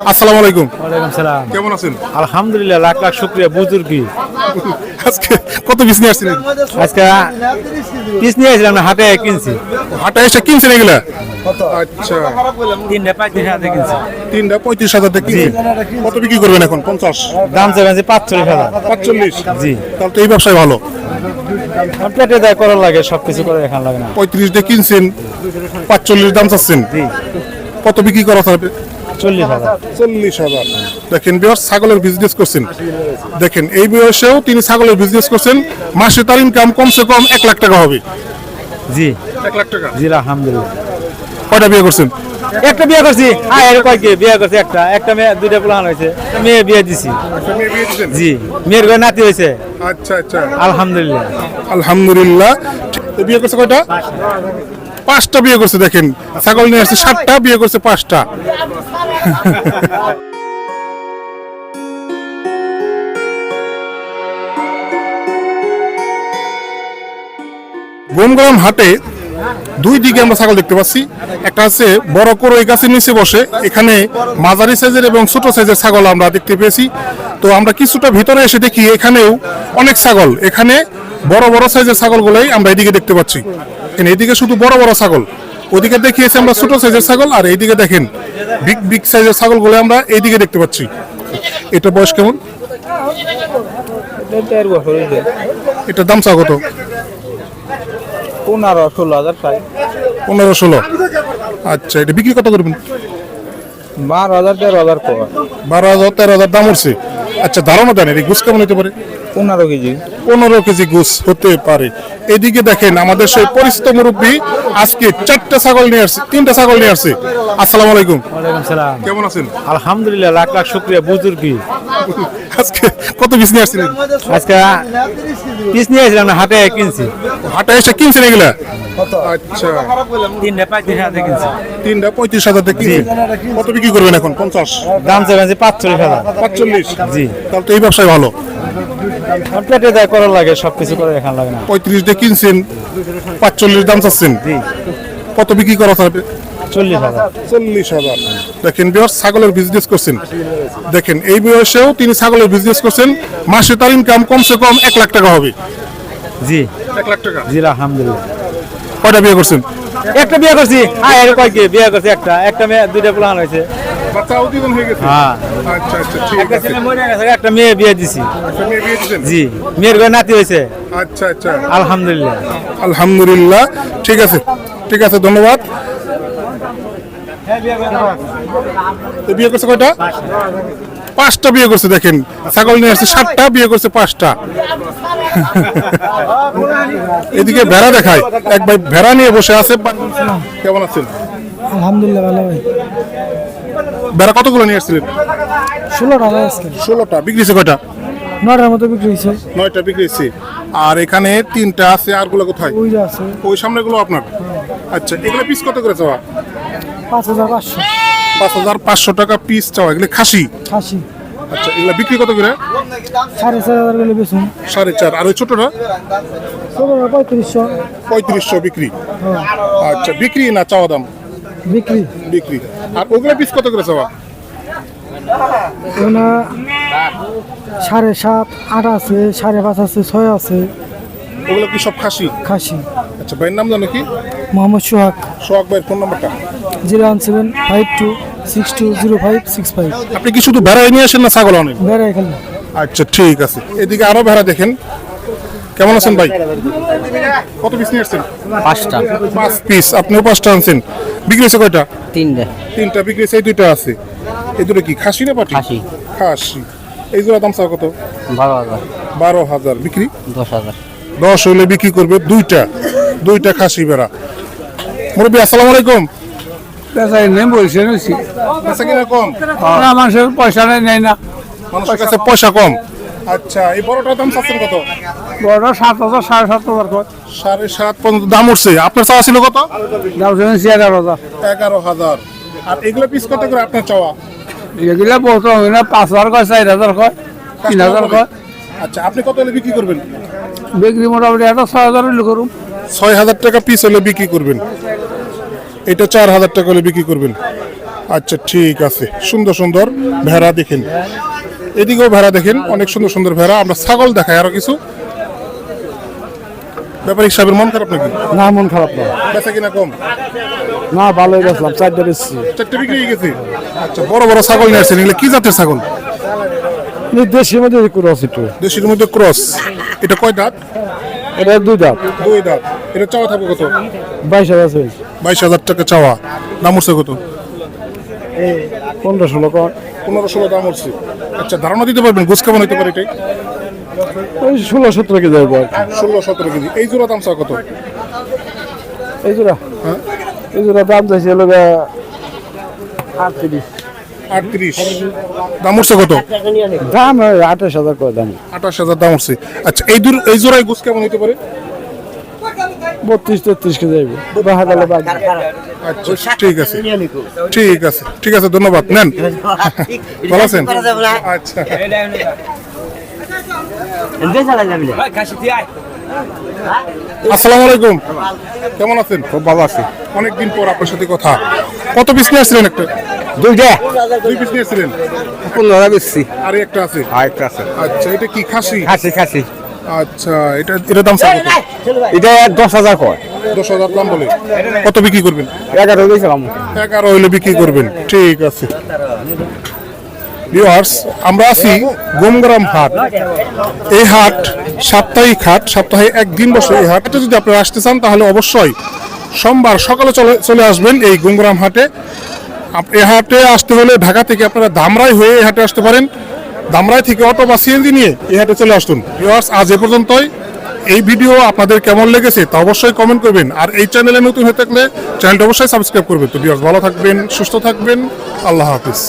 আসসালামু আলাইকুম। ওয়ালাইকুম সালাম। কেমন আছেন? আলহামদুলিল্লাহ লাখ লাখ শুক্রিয়া। বুজুর্গি আজকে কত পিস নিয়ে আসছিলেন আজকে পিস নিয়ে আসলাম না হাটে কিনছি। হাটে এসে কিনছেন এগুলা? আচ্ছা। তিনটা পঁয়ত্রিশ হাতে কিনছি। তিনটা পঁয়ত্রিশ হাজার টাকা কত বিক্রি করবেন এখন? পঞ্চাশ? দাম পাঁচচল্লিশ হাজার। পাঁচচল্লিশ? জি। তাহলে তো এই ব্যবসায় ভালো। পেটে দেয় করার লাগে সব কিছু করে দেখান লাগে না। পঁয়ত্রিশ দিয়ে কিনছেন পাঁচচল্লিশ দাম চাচ্ছেন। কত বিক্রি করা হবে চল্লিশ হাজার। চল্লিশ হাজার। দেখেন বিহার ছাগলের বিজনেস করছেন। দেখেন এই বয়সেও তিনি ছাগলের বিজনেস করছেন। মাসে তার ইনকাম কমসে কম এক লাখ টাকা হবে। জি। এক লাখ টাকা। জি আলহামদুলিল্লাহ। কয়টা বিয়ে করছেন? একটা বিয়ে করছি। হ্যাঁ এর কয় কি? বিয়ে করছি একটা। একটা মেয়ে দুইটা প্লান হয়েছে। মেয়ে বিয়ে দিছি। জি। মেয়ের ঘরে নাতি হয়েছে। আচ্ছা আচ্ছা। আলহামদুলিল্লাহ। আলহামদুলিল্লাহ। বিয়ে করছে কয়টা? পাঁচটা বিয়ে করছে দেখেন। ছাগল নিয়ে আসছে সাতটা বিয়ে করছে পাঁচটা। গোমগ্রাম হাটে দুই দিকে আমরা ছাগল দেখতে পাচ্ছি। একটা আছে বড় করই গাছের নিচে বসে। এখানে মাঝারি সাইজের এবং ছোট সাইজের ছাগল আমরা দেখতে পেয়েছি। তো আমরা কিছুটা ভিতরে এসে দেখি, এখানেও অনেক ছাগল। এখানে বড় বড় সাইজের ছাগলগুলোই আমরা এদিকে দেখতে পাচ্ছি। এদিকে শুধু বড় বড় ছাগল। ওদিকে দেখিয়েছি আমরা ছোট সাইজের ছাগল আর এইদিকে দেখেন বিগ বিগ সাইজের ছাগল ছাগলগুলো আমরা এইদিকে দেখতে পাচ্ছি। এটা বয়স কেমন? এটার দাম চা কত? পনেরো ষোলো হাজার পনেরো ষোলো। আচ্ছা এটা বিক্রি কত করবেন? বারো হাজার তেরো হাজার বারো হাজার তেরো হাজার দাম উঠছে আচ্ছা ধারণা দেন এই গুছ কেমন হতে পারে? পনেরো কেজি। পনেরো কেজি গুছ হতে পারে। এদিকে দেখেন আমাদের সেই পরিচিত মুরব্বী আজকে চারটা ছাগল নিয়ে আসছে তিনটা ছাগল নিয়ে আসছে। আসসালামু আলাইকুম। সালাম। কেমন আছেন? আলহামদুলিল্লাহ লাখ লাখ শুক্রিয়া বুজুর্গি। আজকে কত পিস নিয়ে আসছিলেন? আজকে পিস নিয়ে আসলাম না হাটে কিনছি। হাটে এসে কিনছেন এগুলা? আচ্ছা। তিনটা পঁয়ত্রিশ হাতে কিনছি। তিনটা পঁয়ত্রিশ হাজার টাকা কত বিক্রি করবেন এখন? পঞ্চাশ? দাম চাইছি পাঁচচল্লিশ হাজার। পাঁচচল্লিশ? জি। তাহলে তো এই ব্যবসায় ভালো। দেয় করার লাগে সব কিছু করে লাগে না। পঁয়ত্রিশ দিয়ে কিনছেন পাঁচচল্লিশ দাম চাচ্ছেন। কত বিক্রি করা হবে চল্লিশ হাজার। চল্লিশ হাজার। দেখেন বিহার ছাগলের বিজনেস করছেন। দেখেন এই বয়সেও তিনি ছাগলের বিজনেস করছেন। মাসে তার ইনকাম কমসে কম এক লাখ টাকা হবে। জি। এক লাখ টাকা। জি আলহামদুলিল্লাহ। কয়টা বিয়ে করছেন? একটা বিয়ে করছি। হ্যাঁ এর কয় কি? বিয়ে করছি একটা। একটা মেয়ে দুইটা প্লান হয়েছে। হয়ে গেছে? হ্যাঁ। আচ্ছা আচ্ছা ঠিক একটা আছে। ছেলে মরে গেছে একটা মেয়ে বিয়ে দিছি। একটা মেয়ে বিয়ে দিয়েছেন জি মেয়ের ঘরে নাতি হয়েছে। আচ্ছা আচ্ছা। আলহামদুলিল্লাহ। আলহামদুলিল্লাহ ঠিক আছে ঠিক আছে ধন্যবাদ। তো বিয়ে করছে কয়টা? পাঁচটা বিয়ে করছে দেখেন। ছাগল নিয়ে আসছে সাতটা বিয়ে করছে পাঁচটা। এদিকে ভেড়া দেখায়। এক ভাই ভেড়া নিয়ে বসে আছে। কেমন আছেন? আলহামদুলিল্লাহ ভালো ভাই। ভেড়া কতগুলো নিয়ে আসছিলেন? ষোলোটা ষোলোটা। বিক্রিছে কয়টা? নটার মতো বিক্রি হয়েছে। নয়টা বিক্রিছে আর এখানে তিনটা আছে আরগুলো কোথায়? ওই যে আছে। ওই সামনে সামনেগুলো আপনার? আচ্ছা এগুলো পিস কত করে চাওয়া? পাঁচ হাজার পাঁচশো। পাঁচ হাজার পাঁচশো টাকা পিস চাওয়া এগুলো খাসি? খাসি। আচ্ছা এগুলো বিক্রি কত করে? সাড়ে চার হাজার গেলে বেচুন। সাড়ে চার। আর ওই ছোটটা? ষোলো পঁয়ত্রিশশো। পঁয়ত্রিশশো বিক্রি। আচ্ছা বিক্রি না চাওয়া দাম? বিক্রি। বিক্রি। আর ওগুলো পিস কত করে চাওয়া ওনা সাড়ে সাত আট আছে সাড়ে পাঁচ আছে ছয় আছে। ওগুলো কি সব খাসি? খাসি। আচ্ছা ভাইয়ের নাম জানো কি? মোহাম্মদ সোহাগ। সোহাগ ভাইয়ের ফোন নাম্বারটা? Zero one seven five two six two zero five six five. আপনি কি শুধু ভেড়াই নিয়ে আসেন না ছাগল অনেক বেড়াই এখানে আচ্ছা ঠিক আছে। এদিকে আরও ভেড়া দেখেন। কেমন আছেন ভাই? কত পিস নিয়ে আসছেন? পাঁচটা। পাঁচ পিস আপনিও পাঁচটা আনছেন। বিক্রি হয়েছে কয়টা? তিনটে। তিনটা। বিক্রি হয়েছে এই দুইটা আছে। এই দুটো কি খাসি না পাটি? খাসি। খাসি। এই দুটো দাম চাও কত? বারো হাজার। বারো হাজার। বিক্রি? দশ হাজার। দশ হইলে বিক্রি করবে দুইটা। দুইটা খাসি বেড়া মুরব্বী আসসালামু আলাইকুম। নেই বলছে কম? না মানুষের পয়সা নেই নেই না। মানুষের কাছে পয়সা কম। আচ্ছা এই বড়টার দাম চাচ্ছেন কত? বড় সাত হাজার সাড়ে সাত হাজার সাড়ে সাত পর্যন্ত দাম উঠছে। আপনার চাওয়া ছিল কত? দাম শুনেছি এগারো হাজার। এগারো হাজার। আর এগুলো পিস কত করে আপনার চাওয়া? এগুলা হয় না পাঁচ হাজার কয় চার হাজার কয় তিন হাজার কয়। আচ্ছা আপনি কত হলে বিক্রি করবেন? বিক্রি মোটামুটি একটা ছয় হাজার হইলে করুন। ছয় হাজার টাকা পিস হলে বিক্রি করবেন। এটা চার হাজার টাকা হলে বিক্রি করবেন। আচ্ছা ঠিক আছে। সুন্দর সুন্দর ভেড়া দেখেন। এদিকেও ভেড়া দেখেন অনেক সুন্দর সুন্দর ভেড়া। আমরা ছাগল দেখাই আরও কিছু। ব্যাপারিক সাহেবের মন খারাপ নাকি? না মন খারাপ না। বেচা কিনা কম? না ভালোই গেছিলাম চারটে বেশি চারটে বিক্রি হয়ে গেছে। আচ্ছা বড় বড় ছাগল নিয়ে আসছেন এগুলো কি জাতের ছাগল? দেশের মধ্যে ক্রস একটু। দেশের মধ্যে ক্রস। এটা কয় দাঁত? এটা দুই দাঁত। দুই দাঁত। এটা চাওয়া থাকবে কত? বাইশ হাজার বাইশ হাজার টাকা চাওয়া। দাম উঠছে কত? পনেরো ষোলো কর পনেরো ষোলো দাম উঠছে। আচ্ছা ধারণা দিতে পারবেন গোস কেমন হতে পারে এটাই? ওই ষোলো সতেরো কেজি যাব ষোলো সতেরো কেজি। এই জোড়া দাম চাওয়া কত? এই জোড়া? হ্যাঁ? এই জোড়া দাম চাইছে লোক আটত্রিশ। আটত্রিশ। দাম উঠছে কত? দাম আঠাশ হাজার করে দাম। আঠাশ হাজার দাম উঠছে। আচ্ছা এই দূর এই জোড়ায় গোস কেমন হতে পারে? বত্রিশ তেত্রিশ কেজি যাইবে আচ্ছা ঠিক আছে। ঠিক আছে ঠিক আছে ধন্যবাদ। নেন। ভালো আছেন? আচ্ছা। আসসালামু আলাইকুম কেমন আছেন? খুব ভালো আছি। অনেকদিন পর আপনার সাথে কথা। কত পিস নিয়ে আসছিলেন একটা? দুইটা। দুই পিস নিয়ে আসছিলেন? পনেরো বেশি আর একটা আছে? আরেকটা আছে। আচ্ছা এটা কি খাসি? খাসি খাসি। আচ্ছা এটা এটা দাম এটা দশ হাজার কয়। দশ হাজার দাম বলে। কত বিক্রি করবেন? এগারো দিয়েছিলাম এগারো হইলে বিক্রি করবেন। ঠিক আছে। ভিউয়ার্স আমরা আছি গোমগ্রাম হাট। এই হাট সাপ্তাহিক হাট সপ্তাহে একদিন বসে এই হাটে। যদি আপনারা আসতে চান তাহলে অবশ্যই সোমবার সকালে চলে চলে আসবেন এই গোমগ্রাম হাটে। এই হাটে আসতে হলে ঢাকা থেকে আপনারা ধামরাই হয়ে এই হাটে আসতে পারেন। ধামরাই থেকে অটো বা সিএনজি নিয়ে এই হাটে চলে আসুন। ভিউয়ার্স, আজ এ পর্যন্তই। এই ভিডিও আপনাদের কেমন লেগেছে তা অবশ্যই কমেন্ট করবেন। আর এই চ্যানেলে নতুন হয়ে থাকলে চ্যানেলটা অবশ্যই সাবস্ক্রাইব করবেন। তো ভিউয়ার্স, ভালো থাকবেন, সুস্থ থাকবেন। আল্লাহ হাফিজ।